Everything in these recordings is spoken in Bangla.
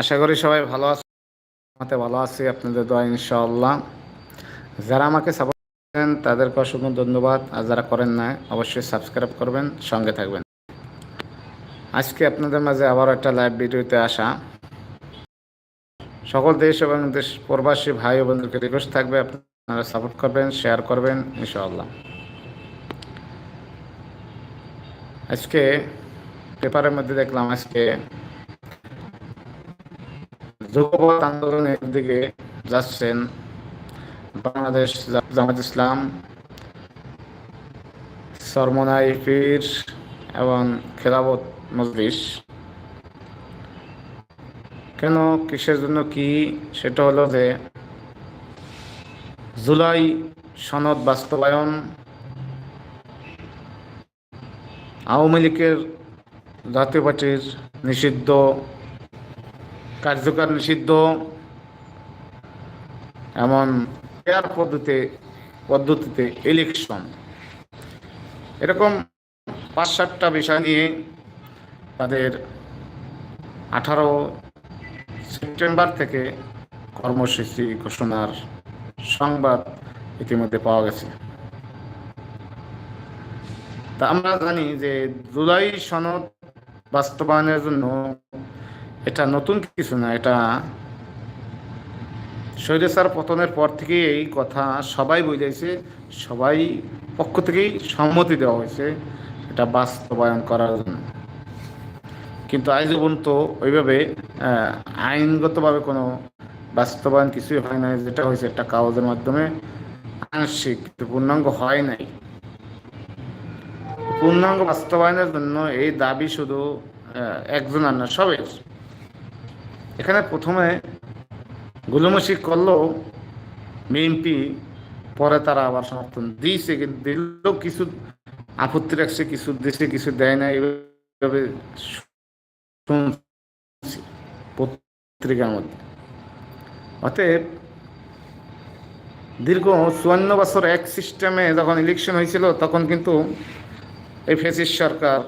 আশা করি সবাই ভালো আছে আমাতে ভালো আছি, আপনাদের দোয়া ইনশাআল্লাহ। যারা আমাকে সাপোর্ট করেন, তাদেরকে অসংখ্য ধন্যবাদ। আর যারা করেন না অবশ্যই সাবস্ক্রাইব করবেন, সঙ্গে থাকবেন। আজকে আপনাদের মাঝে আবার একটা লাইভ ভিডিওতে আসা। সকল দেশ এবং দেশ প্রবাসী ভাই ও বোনদেরকে রিকোয়েস্ট থাকবে, আপনারা সাপোর্ট করবেন শেয়ার করবেন, ইনশাআল্লাহ। আজকে পেপারের মধ্যে দেখলাম আজকে যুবপথ আন্দোলনের দিকে যাচ্ছেন বাংলাদেশ জামাত ইসলাম, সরমনাই পীর এবং খেলাবত মজলিস। কেন, কিসের জন্য কি? সেটা হলো যে জুলাই সনদ বাস্তবায়ন আওয়ামী লীগের জাতীয় পার্টির নিষিদ্ধ কার্যকর নিষিদ্ধ এমন পদ্ধতিতে পদ্ধতিতে ইলেকশন এরকম পাঁচ সাতটা বিষয় নিয়ে তাদের আঠারো সেপ্টেম্বর থেকে কর্মসূচি ঘোষণার সংবাদ ইতিমধ্যে পাওয়া গেছে। তা আমরা জানি যে জুলাই সনদ বাস্তবায়নের জন্য এটা নতুন কিছু না, এটা স্বৈরাচার পতনের পর থেকে এই কথা সবাই বুঝেছে সবাই পক্ষ থেকেই সম্মতি দেওয়া হয়েছে এটা বাস্তবায়ন করার জন্য। কিন্তু আজ পর্যন্ত ওইভাবে আইনগতভাবে কোনো বাস্তবায়ন কিছুই হয় নাই, যেটা হয়েছে একটা কাগজের মাধ্যমে, আংশিক পূর্ণাঙ্গ হয় নাই। পূর্ণাঙ্গ বাস্তবায়নের জন্য এই দাবি শুধু একজন আর না সবের। এখানে প্রথমে গুলমসি করলেও বিএনপি পরে তারা আবার সমর্থন দিয়েছে, কিন্তু দিলেও কিছু আপত্তি রাখছে, কিছু দেশে কিছু দেয় না এইভাবে পত্রিকার মধ্যে। অতএব দীর্ঘ চুয়ান্ন বছর এক সিস্টেমে যখন ইলেকশন হয়েছিল, তখন কিন্তু এই ফেসিস সরকার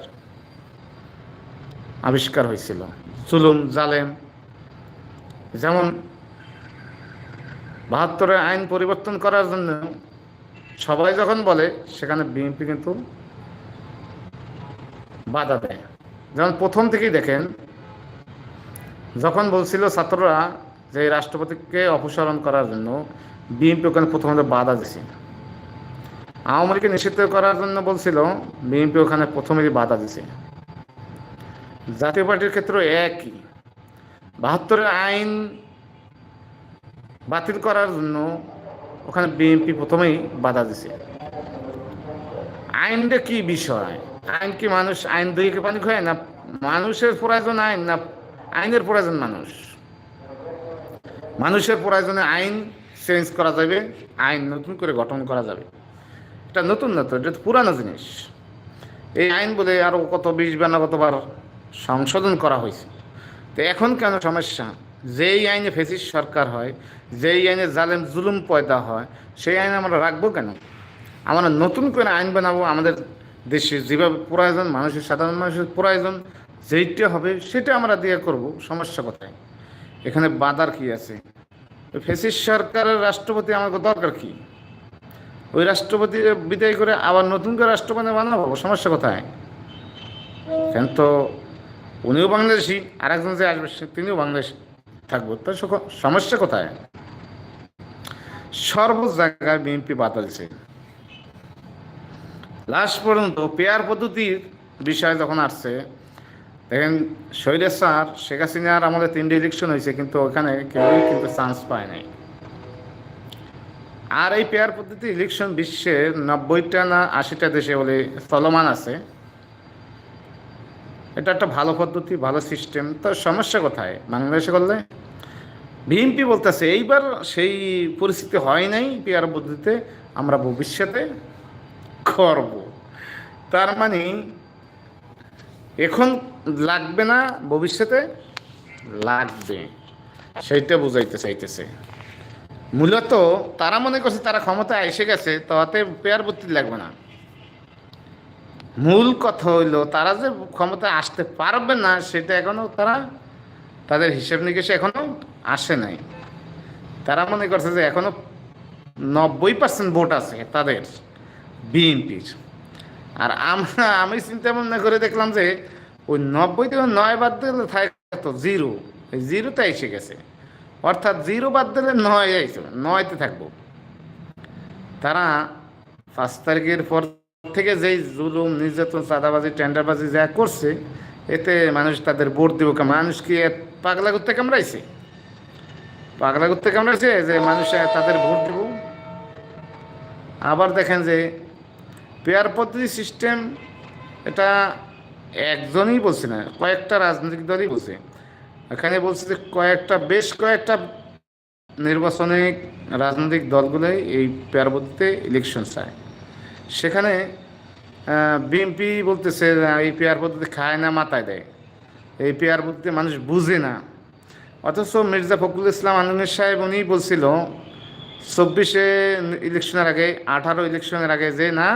আবিষ্কার হয়েছিল। জুলুম, জালেম যেমন বাহাত্তরের আইন পরিবর্তন করার জন্য সবাই যখন বলে, সেখানে বিএনপি কিন্তু বাধা দেয়। যেমন প্রথম থেকেই দেখেন, যখন বলছিল ছাত্ররা যে রাষ্ট্রপতিকে অপসারণ করার জন্য বিএনপি ওখানে প্রথমত বাধা দিছে। আওয়ামী লীগকে নিষিদ্ধ করার জন্য বলছিল, বিএনপি ওখানে প্রথমেই বাধা দিছে। জাতীয় পার্টির ক্ষেত্রে একই। বাহাত্তরের আইন বাতিল করার জন্য ওখানে বিএনপি প্রথমেই বাধা দিছে। আইনটা কি বিষয়? আইন কি মানুষ আইন দুইকে পানি খায় না মানুষের প্রয়োজন আইন না আইনের প্রয়োজন মানুষ? মানুষের প্রয়োজনে আইন চেঞ্জ করা যাবে, আইন নতুন করে গঠন করা যাবে। এটা নতুন না তো, এটা পুরানো জিনিস। এই আইন বলে আরও কত বিশ বা কতবার সংশোধন করা হয়েছে। তো এখন কেন সমস্যা? যেই আইনে ফেসিস সরকার হয়, যেই আইনে জালেম, জুলুম পয়দা হয়, সেই আইন আমরা রাখব কেন? আমরা নতুন করে আইন বানাবো, আমাদের দেশে যেভাবে প্রয়োজন, মানুষের, সাধারণ মানুষের প্রয়োজন, যেইটা হবে সেটা আমরা দিয়ে করব, সমস্যা কোথায়? এখানে বাধার কি আছে? ফেসিস সরকারের রাষ্ট্রপতি আমাকে দরকার কি? ওই রাষ্ট্রপতি বিদায় করে আবার নতুন করে রাষ্ট্রপতি বানাবো, সমস্যা কোথায়? কেন তো উনিও বাংলাদেশি আর একজন যে আসবে তিনিও বাংলাদেশি থাকব। তো সমস্যা কোথায়? সর্ব জায়গায় বিএনপি বাধা দিছে লাস্ট পর্যন্ত পেয়ার পদ্ধতির বিষয় যখন আসছে, দেখেন শৈলেশ স্যার, শেখ হাসিনার আমাদের তিনটে ইলেকশন হয়েছে, কিন্তু ওখানে কেউই কিন্তু চান্স পায় নাই। আর এই পেয়ার পদ্ধতি ইলেকশন বিশ্বের নব্বইটা না আশিটা দেশে বলে চলমান আছে। এটা একটা ভালো পদ্ধতি, ভালো সিস্টেম তো সমস্যা কোথায়? বাংলাদেশে করলে? বিএনপি বলতেছে, এইবার সেই পরিস্থিতি হয় নাই পেয়ার পদ্ধতিতে, আমরা ভবিষ্যতে করব। তার মানে এখন লাগবে না, ভবিষ্যতে লাগবে। সেইটা বুঝাইতে চাইতেছে। মূলত তারা মনে করছে, তারা ক্ষমতায় এসে গেছে, তাতে পেয়ার ভর্তি লাগবে না। মূল কথা হইল, তারা যে ক্ষমতায় আসতে পারবে না, সেটা এখনও তারা তাদের হিসেব নিকেশে এখনও আসে নাই। তারা মনে করছে যে এখনও নব্বই পার্সেন্ট ভোট আছে তাদের বিএনপির। আর আমরা, আমি চিন্তা ভাবনা করে দেখলাম যে ওই নব্বই থেকে নয় বাদ দিলে থাকে তো জিরো। ওই জিরোতে এসে গেছে। অর্থাৎ জিরো বাদ দিলে নয় আইছে নয়তে থাকব। তারা পাঁচ তারিখের পর থেকে যেই জুলুম, নির্যাতন, চাঁদাবাজি, টেন্ডারবাজি যা করছে, এতে মানুষ তাদের ভোট দিব? মানুষ কি পাগলা করতে কামড়াইছে? পাগলা করতে কামড়াইছে যে মানুষ তাদের ভোট দিব। আবার দেখেন যে পেয়ার পদ্ধতি সিস্টেম এটা একজনই বলছে না, কয়েকটা রাজনৈতিক দলই বলছে। এখানে বলছে যে কয়েকটা, বেশ কয়েকটা নির্বাচনে রাজনৈতিক দলগুলোই এই পেয়ার পদ্ধতিতে ইলেকশন চায়। সেখানে বিএনপি বলতেছে এই পেয়ার পদ্ধতি খায় না, মাথায় দেয়। এই পেয়ার পদ্ধতি মানুষ বুঝে না। অথচ মির্জা ফখরুল ইসলাম আনন্দের সাহেব উনি বলছিল, চব্বিশে ইলেকশনের আগে, আঠারো ইলেকশনের আগে যে না,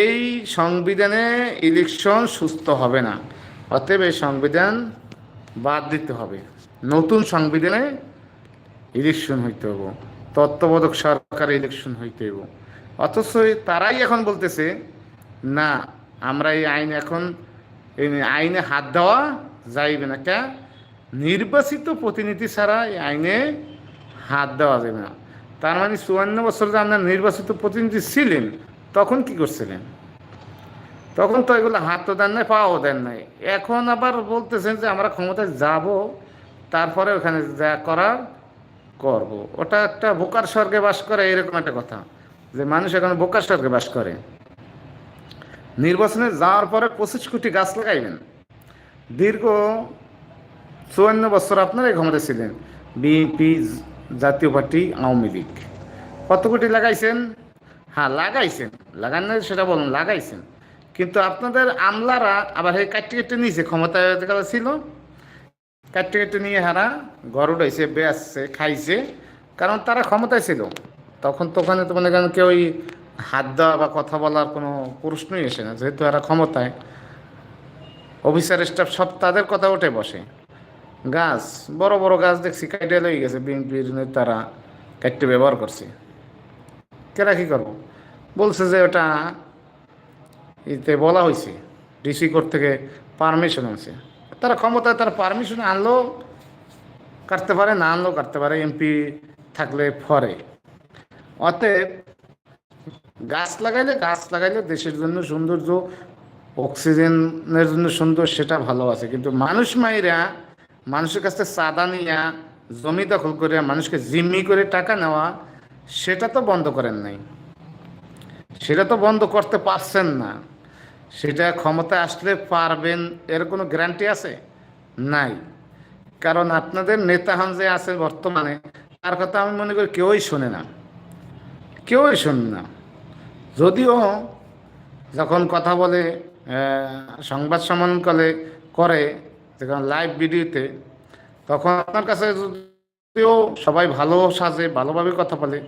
এই সংবিধানে ইলেকশন সুস্থ হবে না, অতএব এই সংবিধান বাদ দিতে হবে। নতুন সংবিধানে ইলেকশন হইতে হব তত্ত্বাবধায়ক সরকার ইলেকশন হইতে হইব। অথচ তারাই এখন বলতেছে না, আমরা এই আইন এখন এই আইনে হাত দেওয়া যাইবে না। কে? নির্বাচিত প্রতিনিধি ছাড়া এই আইনে হাত দেওয়া যাবে না। তার মানে চুয়ান্ন বছর যে আপনার নির্বাচিত প্রতিনিধি ছিলেন, তখন কি করছিলেন? তখন তো এগুলো হাতও দেন নাই, পাও দেন নাই। এখন আবার বলতেছেন যে আমরা ক্ষমতায় যাব, তারপরে ওখানে যা করার করব। ওটা একটা বোকার স্বর্গে বাস করে, এরকম একটা কথা। যে মানুষ এখন বোকার স্বর্গে বাস করে। নির্বাচনে যাওয়ার পরে পঁচিশ কোটি গাছ লাগাইবেন। দীর্ঘ চুয়ান্ন বছর আপনারাই ক্ষমতা ছিলেন। বিএনপি জাতীয় পার্টি, আওয়ামী লীগ। কত কোটি লাগাইছেন? হ্যাঁ লাগাইছেন। লাগান না সেটা বলুন, লাগাইছেন। কিন্তু আপনাদের আমলারা আবার এই কাটতে কেটে নিয়েছে ক্ষমতায় ছিল, কাটতে কেটে নিয়ে হারা, ঘর উঠাইছে বেসছে খাইছে। কারণ তারা ক্ষমতায় ছিল। তখন তো ওখানে তো মনে করেন কেউ হাত দেওয়া বা কথা বলার কোনো প্রশ্নই আসে না, যেহেতু এরা ক্ষমতায়। অফিসার, স্টাফ সব তাদের কথা উঠে বসে। গাছ, বড় বড় গাছ দেখছি কাইটে লই গেছে, বিএনপির নেতারা কাটতে ব্যবহার করছে। কেরা কী করব? বলছে যে ওটা এতে বলা হয়েছে ডিসি কোর্ট থেকে পারমিশন আছে তারা ক্ষমতায় তারা পারমিশন আনলেও কাটতে পারে, না আনলেও কাটতে পারে এমপি থাকলে ফরে অতএব গাছ লাগাইলে গাছ লাগাইলে দেশের জন্য সৌন্দর্য, অক্সিজেনের জন্য সুন্দর সেটা ভালো আছে। কিন্তু মানুষ মাইরা, মানুষের কাছ চাঁদা নিয়া, জমি দখল করে মানুষকে জিম্মি করে টাকা নেওয়া, সেটা তো বন্ধ করেন নাই। সেটা তো বন্ধ করতে পারছেন না। সেটা ক্ষমতা আসলে পারবেন এর কোনো গ্যারান্টি আছে? নাই। কারণ আপনাদের নেতা হন যে আছে বর্তমানে, তার কথা আমি মনে করি কেউই শোনে না। কেউই শোনে না। যদিও যখন কথা বলে সংবাদ সম্মেলন করে করে যখন লাইভ ভিডিওতে তখন আপনার কাছে যদিও সবাই ভালো সাজে, ভালোভাবে কথা বলে,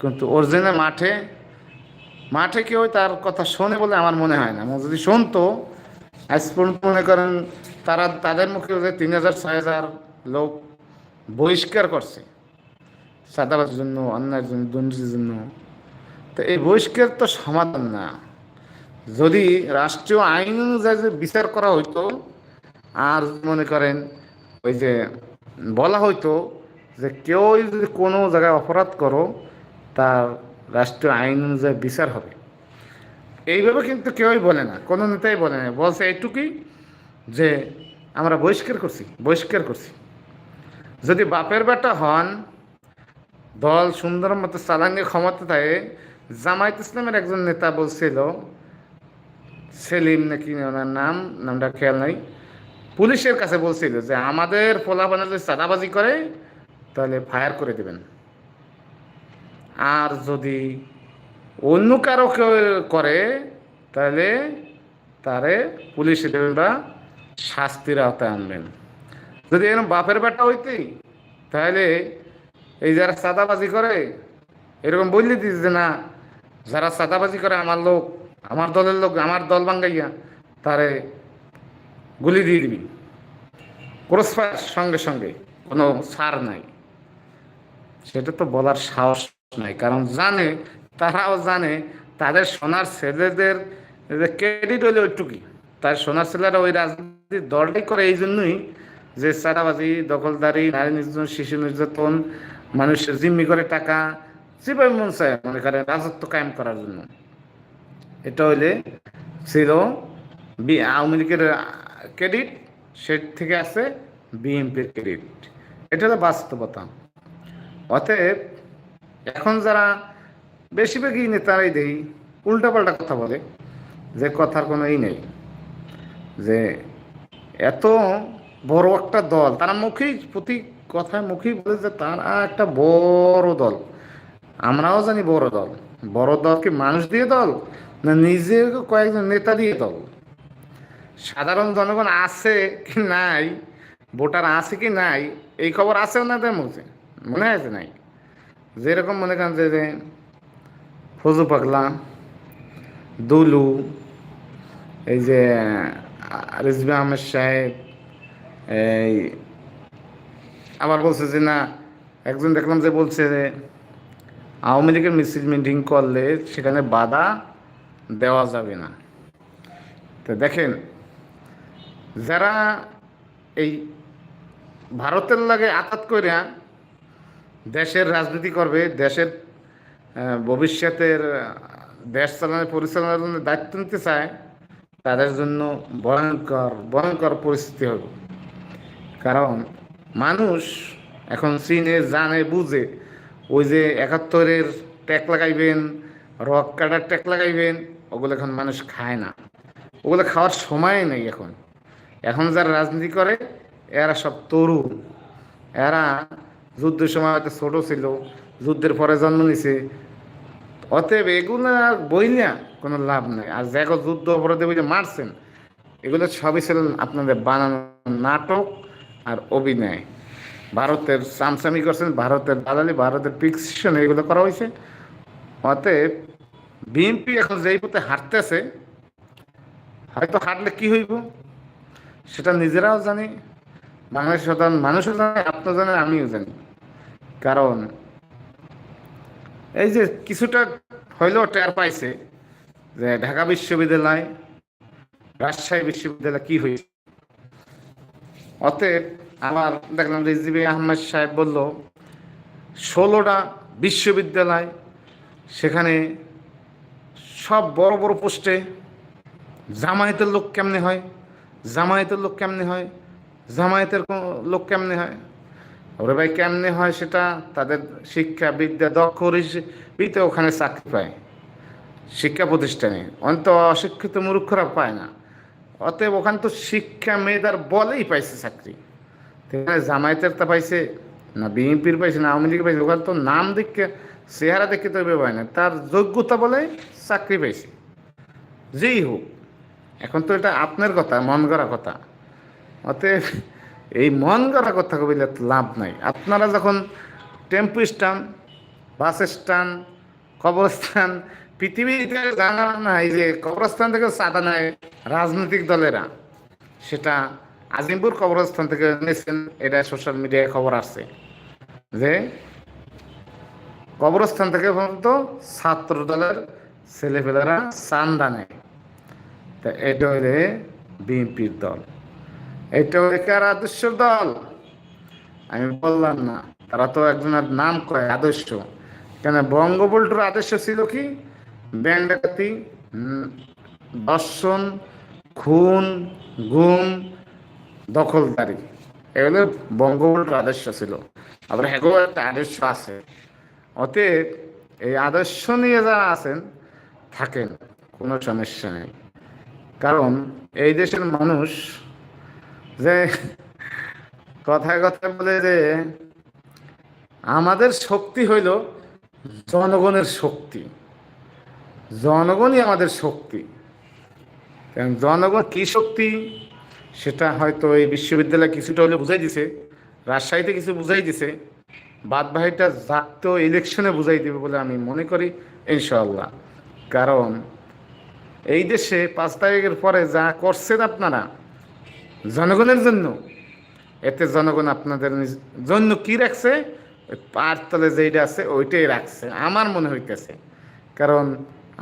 কিন্তু অরিজিনাল মাঠে মাঠে কেউ তার কথা শোনে বলে আমার মনে হয় না। যদি শুনতো, আজ পর্যন্ত মনে করেন তারা, তাদের মুখে তিন হাজার, ছয় হাজার লোক বহিষ্কার করছে সাদাবাদের জন্য, অন্যায়ের জন্য, দুর্নীতির জন্য তো এই বহিষ্কার তো সমাধান না। যদি রাষ্ট্রীয় আইন অনুযায়ী বিচার করা হইতো, আর মনে করেন ওই যে বলা হইতো যে কেউ যদি কোনো জায়গায় অপরাধ করো, তার রাষ্ট্রীয় আইন অনুযায়ী বিচার হবে। এইভাবে কিন্তু কেউই বলে না, কোনো নেতাই বলে না। বলছে এইটুকুই যে আমরা বহিষ্কার করছি বহিষ্কার করছি। যদি বাপের বেটা হন, দল সুন্দর মতো চালাঙ্গে ক্ষমতা থাকে জামায়াত ইসলামের একজন নেতা বলছিল, সেলিম নাকি ওনার নাম, নামটা খেয়াল নাই। পুলিশের কাছে বলছিল যে, আমাদের পোলাপানা যদি চাঁদাবাজি করে, তাহলে ফায়ার করে দেবেন। আর যদি অন্য কারও কেউ করে, তাহলে তারে পুলিশ বা শাস্তির আওতায় আনবেন। যদি এরকম বাপের বেটা হইতেই তাহলে এই যারা সাদাবাজি করে, এরকম বললে দিস যে, না যারা সাদাবাজি করে আমার লোক, আমার দলের লোক, আমার দল বাঙ্গাইয়া তারে গুলি দিয়ে দিবি। প্রস্পার সঙ্গে সঙ্গে কোনো সার নাই। সেটা তো বলার সাহস নাই, কারণ জানে, তারাও জানে, তাদের সোনার ছেলেদের ক্রেডিট হলে ওইটুকুই। তার সোনার ছেলেরা ওই রাজনীতির দলটাই করে এই জন্যই যে চাঁদাবাজি, দখলদারি, নারী নির্যাতন, শিশু নির্যাতন, মানুষের জিম্মি করে টাকা যেভাবে মন চায় মনে করে রাজত্ব কায়েম করার জন্য। এটা হইলে ছিল বি আওয়ামী লীগের ক্রেডিট সে থেকে আছে বিএনপির ক্রেডিট। এটা হলো বাস্তবতা। অতএব এখন যারা বেশিরভাগই নেতারাই দেই, উল্টাপাল্টা কথা বলে, যে কথার কোনো ই নেই। যে এত বড় একটা দল, তারা মুখেই প্রতি কথায় মুখেই বলে যে তারা একটা বড় দল। আমরাও জানি বড় দল। বড় দল কি মানুষ দিয়ে দল? না নিজের কয়েকজন নেতা দিয়ে দল? সাধারণ জনগণ আছে কি নাই? ভোটার আছে কি নাই? এই খবর আছে ওনাদের মুখে মনে আছে নাই? যেরকম মনে করেন যে যে ফজু পাগলা, দুলু, এই যে রিজবি আহমেদ সাহেব, এই আবার বলছে যে, না, একজন দেখলাম যে বলছে যে আওয়ামী লীগের মিছিল মিটিং করলে সেখানে বাধা দেওয়া যাবে না। তো দেখেন, যারা এই ভারতের লাগে আঘাত করিয়া দেশের রাজনীতি করবে, দেশের ভবিষ্যতের দেশ চালানোর, পরিচালনার জন্য দায়িত্ব নিতে চায়, তাদের জন্য ভয়ঙ্কর ভয়ঙ্কর পরিস্থিতি হবে। কারণ মানুষ এখন চিনে, জানে, বুঝে ওই যে একাত্তরের ট্যাক লাগাইবেন, রক কাটার ট্যাক লাগাইবেন, ওগুলো এখন মানুষ খায় না। ওগুলো খাওয়ার সময় নেই এখন। এখন যারা রাজনীতি করে, এরা সব তরুণ। এরা যুদ্ধের সময় হয়তো ছোট ছিল, যুদ্ধের পরে জন্ম নিছে। অতএব এগুলো আর বইলা কোনো লাভ নেই। আর দেখো যুদ্ধ অপরাধে বই যে মারছেন, এগুলো সবই ছিল আপনাদের বানানো নাটক আর অভিনয়। ভারতের সামসামি করছেন, ভারতের দালালি, ভারতের পিকশন এগুলো করা হয়েছে। অতএব বিএনপি এখন যেই পথে হাঁটতেছে, হয়তো হাঁটলে কি হইব? সেটা নিজেরাও জানি বাংলাদেশ সাধারণ মানুষও জানে আপনার জানেন, আমিও জানি। কারণ এই যে কিছুটা হইলেও টের পাইছে যে ঢাকা বিশ্ববিদ্যালয়, রাজশাহী বিশ্ববিদ্যালয় কি হয়েছে। অতএব আবার দেখলাম রিজবি আহমেদ সাহেব বলল, ষোলোটা বিশ্ববিদ্যালয়, সেখানে সব বড় বড় পোস্টে জামায়াতের লোক কেমনে হয়, জামায়াতের লোক কেমনে হয়, জামায়াতের লোক কেমনে হয়? ওরে ভাই, কেমনে হয় সেটা তাদের শিক্ষা বিদ্যা দক্ষ হিসেবে ওখানে চাকরি পায়, শিক্ষা প্রতিষ্ঠানে। অন্ত অশিক্ষিত মূর্খরা পায় না। অতএব ওখানে তো শিক্ষা মেয়েদার বলেই পাইছে চাকরি। জামায়াতের তা পাইছে, না বিএনপির পাইছে, না আওয়ামী লীগের পাইছে, ওখানে তো নাম দেখে, চেহারা দেখে তো হয় না। তার যোগ্যতা বলে চাকরি পাইছে। যেই হোক, এখন তো এটা আপনার কথা, মন গড়া কথা। অতএব এই মন গড়া কথা কবিলে লাভ নাই। আপনারা যখন টেম্পু স্ট্যান্ড, বাস স্ট্যান্ড, কবরস্থান পৃথিবীতে জানা নাই যে কবরস্থান থেকে চাঁদা নেয় রাজনৈতিক দলেরা, সেটা আজিমপুর কবরস্থান থেকে নিয়েছেন এটা সোশ্যাল মিডিয়ায় খবর আসছে। যে কবরস্থান থেকে পর্যন্ত ছাত্র দলের ছেলেপেলেরা চান্দা তা এটা হইলে বিএনপির দল। এটা হইলে কার আদর্শের দল? আমি বললাম না, তারা তো একজনের নাম কয় আদর্শ। কেন বঙ্গবন্ধুর আদর্শ ছিল কি? ব্যাংক ডাকাতি দর্শন, খুন, গুম দখলদারি। এগুলো বঙ্গবন্ধুর আদর্শ ছিল। আবার হ্যাগো একটা আদর্শ আছে। অতএব এই আদর্শ নিয়ে যারা আছেন, থাকেন, কোনো সমস্যা নেই। কারণ এই দেশের মানুষ যে কথায় কথায় বলে যে, আমাদের শক্তি হইল জনগণের শক্তি। জনগণই আমাদের শক্তি। জনগণ কি শক্তি? সেটা হয়তো এই বিশ্ববিদ্যালয় কিছুটা হলে বুঝাই দিছে, রাজশাহীতে কিছু বুঝাই দিছে বাদ বাহিটা ইলেকশনে বুঝাই দিবে বলে আমি মনে করি ইনশাল্লাহ কারণ এই দেশে পাঁচ তারিখের পরে যা করছেন আপনারা, জনগণের জন্য, এতে জনগণ আপনাদের জন্য কি রাখছে পার তলে যেইটা আছে ওইটাই রাখছে, আমার মনে হইতেছে। কারণ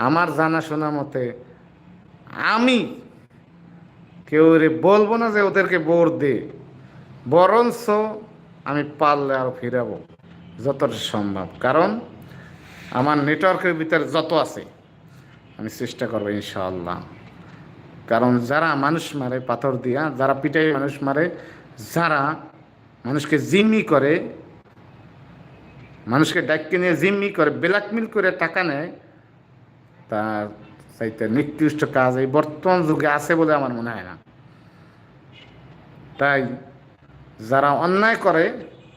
আমার জানাশোনা মতে আমি কেউ রে বলব না যে ওদেরকে বোর দে। বরঞ্চ আমি পারলে আরও ফিরাবো। যতটা সম্ভব। কারণ আমার নেটওয়ার্কের ভিতরে যত আছে, আমি চেষ্টা করব ইনশাআল্লাহ। কারণ যারা মানুষ মারে পাথর দিয়া, যারা পিটাই মানুষ মারে, যারা মানুষকে জিম্মি করে, মানুষকে ডাক্কে নিয়ে জিম্মি করে ব্ল্যাকমেল করে টাকা নেয়, তার চাইতে নিকৃষ্ট কাজ এই বর্তমান যুগে আছে বলে আমার মনে হয় না। তাই যারা অন্যায় করে,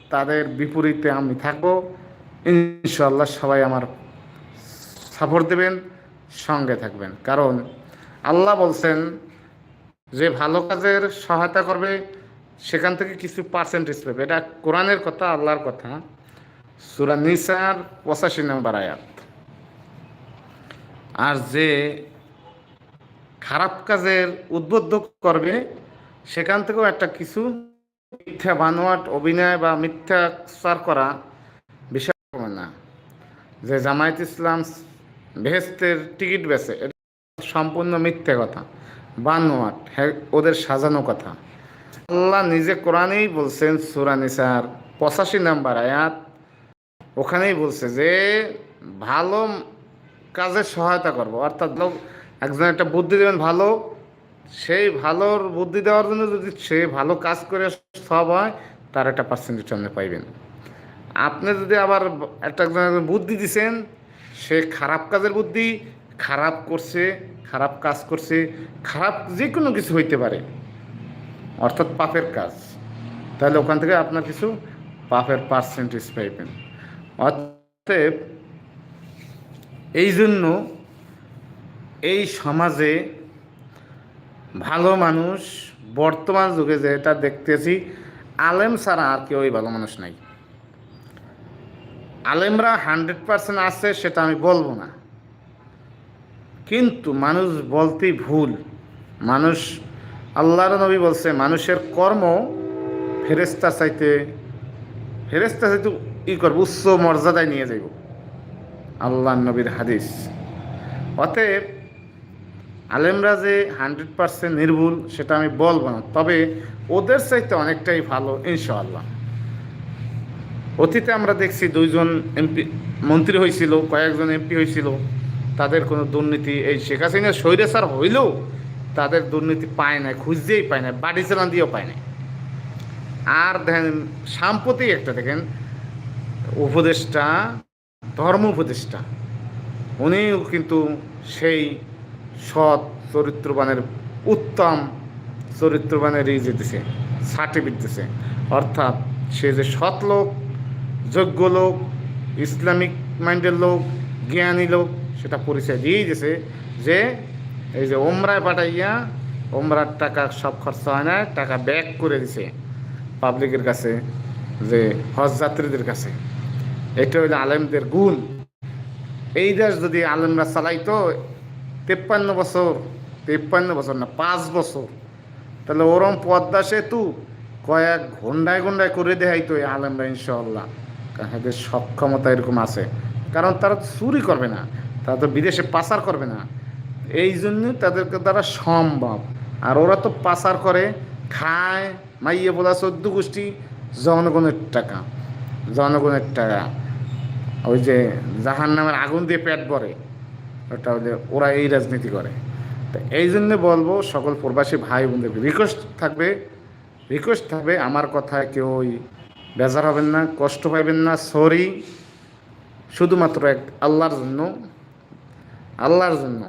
তাদের বিপরীতে আমি থাকব। ইনশাল্লাহ সবাই আমার সাপোর্ট দেবেন, সঙ্গে থাকবেন। কারণ আল্লাহ বলছেন, যে ভালো কাজের সহায়তা করবে, সেখান থেকে কিছু পার্সেন্টেজ পাবে। এটা কোরআনের কথা, আল্লাহর কথা। সুরা নিসার পঁচাশি নম্বর আয়াত। আর যে খারাপ কাজের উদ্বুদ্ধ করবে, সেখান থেকেও একটা কিছু মিথ্যা বানোয়াট, অভিনয় বা মিথ্যাচার করা বিষয় না। যে জামায়াত ইসলাম ভেস্তের টিকিট বেছে, এটা সম্পূর্ণ মিথ্যে কথা, বানোয়াট ওদের সাজানো কথা। আল্লাহ নিজে কোরআনেই বলছেন, সুরা নিসার পঁচাশি নাম্বার আয়াত, ওখানেই বলছে যে, ভালো কাজে সহায়তা করব। অর্থাৎ একজন একটা বুদ্ধি দেবেন ভালো, সেই ভালোর বুদ্ধি দেওয়ার জন্য যদি সে ভালো কাজ করে সব হয়, তার একটা পার্সেন্টেজ আপনি পাইবেন। আপনি যদি আবার একটা একজন বুদ্ধি দিছেন, সে খারাপ কাজের বুদ্ধি, খারাপ করছে, খারাপ কাজ করছে, খারাপ যে কোনো কিছু হইতে পারে, অর্থাৎ পাপের কাজ, তাহলে ওখান থেকে আপনার কিছু পাপের পার্সেন্টেজ পাইবেন। অতএব এই জন্য এই সমাজে ভালো মানুষ বর্তমান যুগে যেটা দেখতেছি, আলেম ছাড়া আর কেউই ভালো মানুষ নাই। আলেমরা হান্ড্রেড পার্সেন্ট আছে সেটা আমি বলব না। কিন্তু মানুষ বলতেই ভুল। মানুষ, আল্লাহর নবী বলছে, মানুষের কর্ম ফেরেস্তা চাইতে ফেরেস্তা চাইতে ই করব, উচ্চ মর্যাদায় নিয়ে যাইব। আল্লাহ নবীর হাদিস। অতএব আলেমরা যে হান্ড্রেড পার্সেন্ট নির্ভুল, সেটা আমি বলব না। তবে ওদের চাইতে অনেকটাই ভালো, ইনশাআল্লাহ। অতীতে আমরা দেখছি দুইজন এমপি, মন্ত্রী হয়েছিল কয়েকজন এমপি হয়েছিল তাদের কোনো দুর্নীতি, এই শেখ হাসিনা স্বৈরাচার হইলেও তাদের দুর্নীতি পায় না খুঁজতেই পায় না বাড়ি চালান দিয়েও পায় না আর দেখেন, সাম্প্রতিক একটা দেখেন, উপদেষ্টা ধর্ম উপদেষ্টা। উনিও কিন্তু সেই সৎ চরিত্রবানের, উত্তম চরিত্রবানের এই যেতেছে সার্টিফিকেট দিতেছে। অর্থাৎ সে যে সৎ লোক, যোগ্য লোক, ইসলামিক মাইন্ডের লোক, জ্ঞানী লোক, সেটা পরিচয় দিয়েই দিয়েছে যে এই যে ওমরায় পাঠাইয়া ওমরার টাকা সব খরচা হয় না, টাকা ব্যাক করে দিছে পাবলিকের কাছে, যে হজ যাত্রীদের কাছে। এটা হইল আলেমদের গুণ। এই দেশ যদি আলেমরা চালাইতো, তেপ্পান্ন বছর তেপ্পান্ন বছর না, পাঁচ বছর, তাহলে ওরম পদ্মা সেতু কয়েক ঘন্টায় ঘন্টায় করে দেখাইতো এই আলেমরা ইনশাল্লাহ এদের সক্ষমতা এরকম আছে। কারণ তারা চুরি করবে না, তারা তো বিদেশে পাচার করবে না। এই জন্য তাদেরকে দ্বারা সম্ভব। আর ওরা তো পাচার করে, খায়, মাইয়ে বলা চোদ্দ গোষ্ঠী, জনগণের টাকা জনগণের টাকা। ওই যে জাহান নামের আগুন দিয়ে পেট ভরে, ওটা ওই যে ওরা এই রাজনীতি করে। তো এই জন্য বলব সকল প্রবাসী ভাই বোনদেরকে রিকোয়েস্ট থাকবে রিকোয়েস্ট থাকবে, আমার কথায় কেউ ওই বেজার হবেন না, কষ্ট পাইবেন না সরি শুধুমাত্র এক আল্লাহর জন্য আল্লাহর জন্য।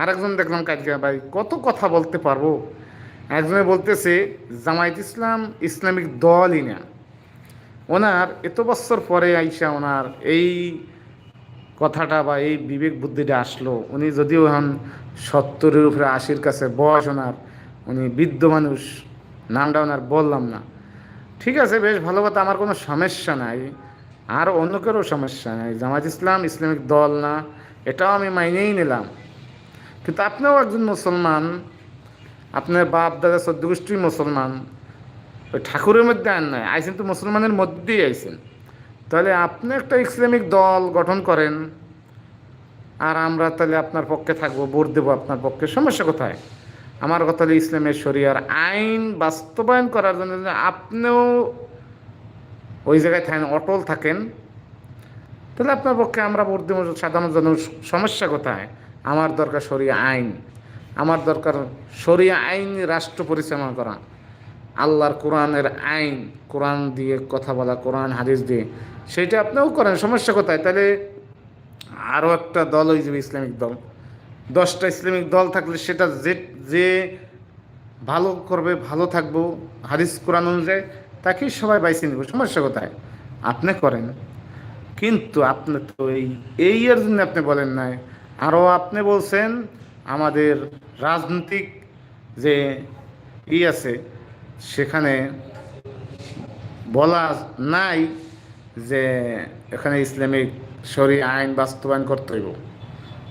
আরেকজন দেখলাম কাজকে ভাই, কত কথা বলতে পারব। একজনে বলতেছে, জামায়াত ইসলাম ইসলামিক দলই না। ওনার এত বছর পরে আইসা ওনার এই কথাটা বা এই বিবেক বুদ্ধিটা আসলো। উনি যদিও হন সত্তরের উপরে আশির কাছে বয়স ওনার, উনি বৃদ্ধ মানুষ, নামটা ওনার বললাম না। ঠিক আছে, বেশ, ভালো কথা, আমার কোনো সমস্যা নাই। আর অন্য কারও সমস্যা নাই। জামাত ইসলাম ইসলামিক দল না, এটাও আমি মাইনেই নিলাম। কিন্তু আপনিও একজন মুসলমান, আপনার বাপ দাদা চোদ্দ গোষ্ঠীর মুসলমান ওই ঠাকুরের মধ্যে আইন নয় আইসেন তো মুসলমানের মধ্যেই আইসেন তাহলে আপনি একটা ইসলামিক দল গঠন করেন, আর আমরা তাহলে আপনার পক্ষে থাকব, ভোট দেবো আপনার পক্ষে, সমস্যা কোথায়? আমার কথা হলো ইসলামের শরিয়ার আইন বাস্তবায়ন করার জন্য আপনিও ওই জায়গায় থাকেন, অটল থাকেন, তাহলে আপনার পক্ষে আমরা ভোট দেবো সাধারণ জন সমস্যা কোথায়? আমার দরকার শরিয়া আইন, আমার দরকার শরিয়া আইন রাষ্ট্র পরিচালনা করা। আল্লাহর কোরআনের আইন, কোরআন দিয়ে কথা বলা, কোরআন, হাদিস দিয়ে সেটা আপনিও করেন, সমস্যা কোথায়? তাহলে আরও একটা দল হয়ে যাবে ইসলামিক দল। দশটা ইসলামিক দল থাকলে সেটা যে যে ভালো করবে, ভালো থাকব, হাদিস, কোরআন অনুযায়ী, তাকেই সবাই বাইছে নিব, সমস্যা কোথায়? আপনি করেন। কিন্তু আপনি তো এই এই এর জন্য আপনি বলেন নাই। আরও আপনি বলছেন, আমাদের রাজনৈতিক যে ই আছে সেখানে বলা নাই যে এখানে ইসলামিক শরী আইন বাস্তবায়ন করতে হইব।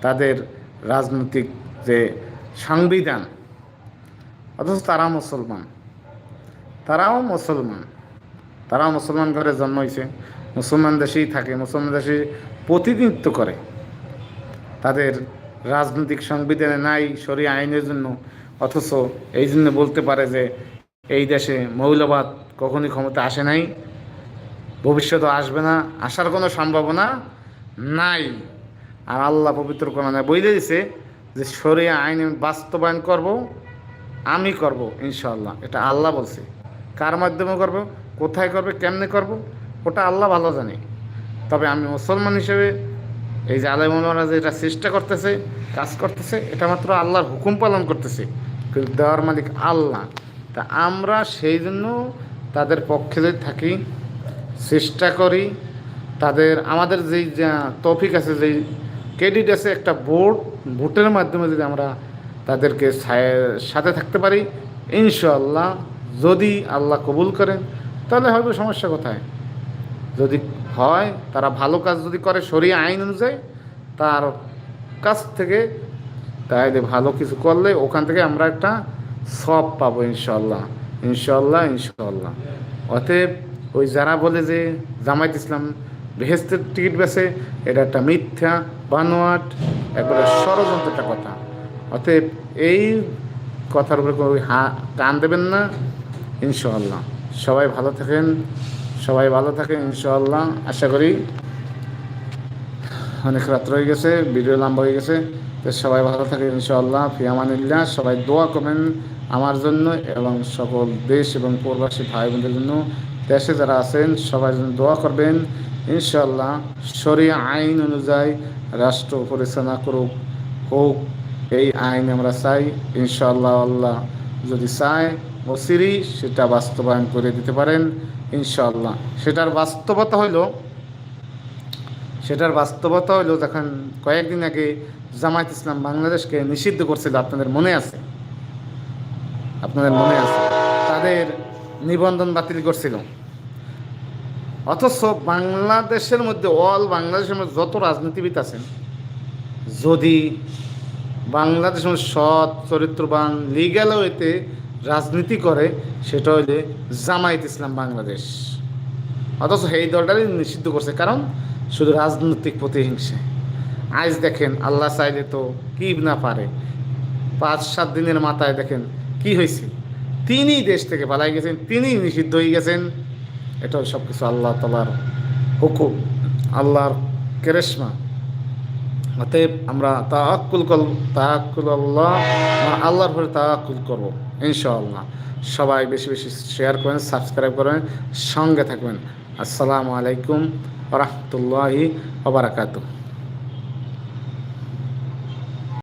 তাদের রাজনৈতিক যে সংবিধান, অথচ তারা মুসলমান। তারাও মুসলমান। তারাও মুসলমান ঘরে জন্ম হয়েছে মুসলমান দেশেই থাকে, মুসলমান দেশে প্রতিনিধিত্ব করে। তাদের রাজনৈতিক সংবিধানে নাই সরি আইনের জন্য, অথচ এই জন্য বলতে পারে যে এই দেশে মৌলবাদ কখনই ক্ষমতা আসে নাই ভবিষ্যতে আসবে না, আসার কোনো সম্ভাবনা নাই। আর আল্লাহ পবিত্র কোরআনে বইলে দিছে যে সরিয়া আইন বাস্তবায়ন করব, আমি করব, ইনশাআল্লাহ। এটা আল্লাহ বলছে। কার মাধ্যমে করব, কোথায় করবে, কেমনে করব, ওটা আল্লাহ ভালো জানে। তবে আমি মুসলমান হিসেবে এই যে আলেমরা যে এটা চেষ্টা করতেছে, কাজ করতেছে, এটা মাত্র আল্লাহর হুকুম পালন করতেছে। কিন্তু দেওয়ার মালিক আল্লাহ। তা আমরা সেই জন্য তাদের পক্ষে যদি থাকি, চেষ্টা করি, তাদের, আমাদের যেই যা তৌফিক আছে, যেই ক্রেডিট আছে, একটা ভোট ভোটের মাধ্যমে যদি আমরা তাদেরকে সাথে থাকতে পারি, ইনশাআল্লাহ যদি আল্লাহ কবুল করেন, তাহলে হবে সমস্যা কোথায়? যদি হয়, তারা ভালো কাজ যদি করে সরিয়ে আইন অনুযায়ী, তার কাছ থেকে তাহলে ভালো কিছু করলে ওখান থেকে আমরা একটা সব পাবো ইনশাল্লাহ ইনশাল্লাহ ইনশাল্লাহ অতএব ওই যারা বলে যে জামায়াত ইসলাম বেহেস্তের টিকিট বেছে, এটা একটা মিথ্যা, বানোয়াট, একবারে ষড়যন্ত্র একটা কথা। অতএব এই কথার উপরে কোনো হা, টান দেবেন না ইনশাল্লাহ সবাই ভালো থাকেন, সবাই ভালো থাকেন, ইনশাআল্লাহ। আশা করি অনেক রাত হয়ে গেছে, ভিডিও লম্বা হয়ে গেছে। তো সবাই ভালো থাকে ইনশাআল্লাহ। ফিয়ামানিল্লাহ সবাই দোয়া করবেন। আমার জন্য এবং সকল দেশ এবং প্রবাসী ভাই বোনদের জন্য দেশে যারা আছেন, সবাই জন্য দোয়া করবেন। ইনশাল্লাহ শরিয়া আইন অনুযায়ী রাষ্ট্র পরিচালনা করুক, হোক, এই আইন আমরা চাই। ইনশাল্লাহ আল্লাহ যদি চায় অসিরি সেটা বাস্তবায়ন করে দিতে পারেন। ইনশাল্লাহ সেটার বাস্তবতা হইল, সেটার বাস্তবতা হইল যখন কয়েকদিন আগে জামায়াত ইসলাম বাংলাদেশকে নিষিদ্ধ করছিল, আপনাদের মনে আছে? আপনাদের মনে আছে, তাদের নিবন্ধন বাতিল করছিল অথচ বাংলাদেশের মধ্যে, অল বাংলাদেশের মধ্যে যত রাজনীতিবিদ আছেন, যদি বাংলাদেশের মধ্যে সৎ, চরিত্রবান লিগ্যাল ওয়েতে রাজনীতি করে, সেটা হইলে জামায়াত ইসলাম বাংলাদেশ। অথচ এই দলটারই নিষিদ্ধ করছে, কারণ শুধু রাজনৈতিক প্রতিহিংসা। আজ দেখেন, আল্লাহ চাইলে তো কি না পারে। পাঁচ সাত দিনের মাথায় দেখেন কি হয়েছে? তিনি দেশ থেকে পালাই গেছেন তিনি নিষিদ্ধ হয়ে গেছেন। এটা সব কিছু আল্লাহ তালার হুকুম, আল্লাহর কেরেশমা। অতএব আমরা তাহাক্কুল কল তাহাক্কুল আল্লাহ আল্লাহর পরে তাহাক্কুল করব, ইনশাআল্লাহ। সবাই বেশি বেশি শেয়ার করেন সাবস্ক্রাইব করেন, সঙ্গে থাকবেন। আসসালামু আলাইকুম রহমতুল্লাহি ওবরাকাতুহ